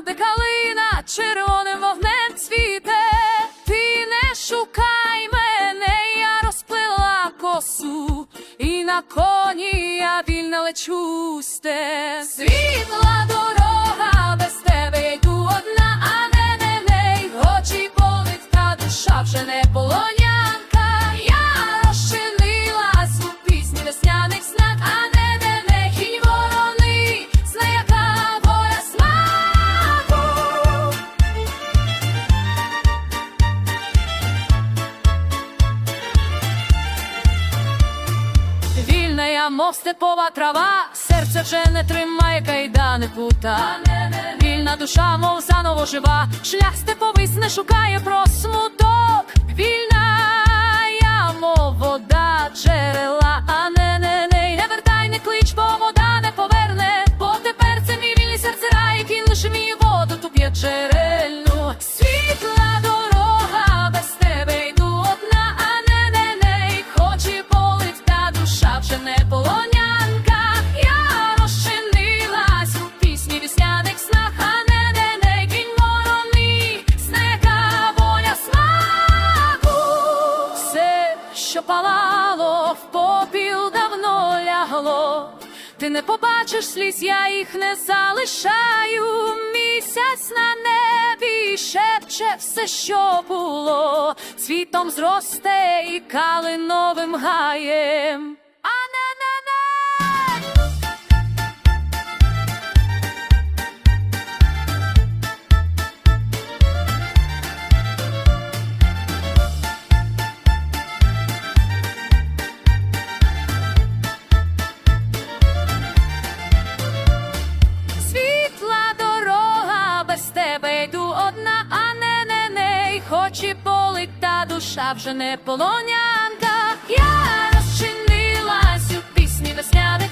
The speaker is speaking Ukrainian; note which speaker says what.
Speaker 1: там, де калина червоним вогнем цвіте, ти не шукай мене, я розплила косу, і на коні я вільно лечу світла. Мов трава, серце вже не тримає кайдани пута. Вільна душа, мов заново жива, шлях степовий не шукає про смуток. Вільна я, мов вода джерела, а не не не не вертай, не клич, бо вода не поверне. Бо тепер це мій вільний серце рай, який лише мій воду ту п'є лягло. Ти не побачиш сліз, я їх не залишаю. Місяць на небі шепче все, що було, цвітом зросте і калиновим гаєм. Хоч і болить та душа вже не полонянка. Я розчинилась у пісні весняних.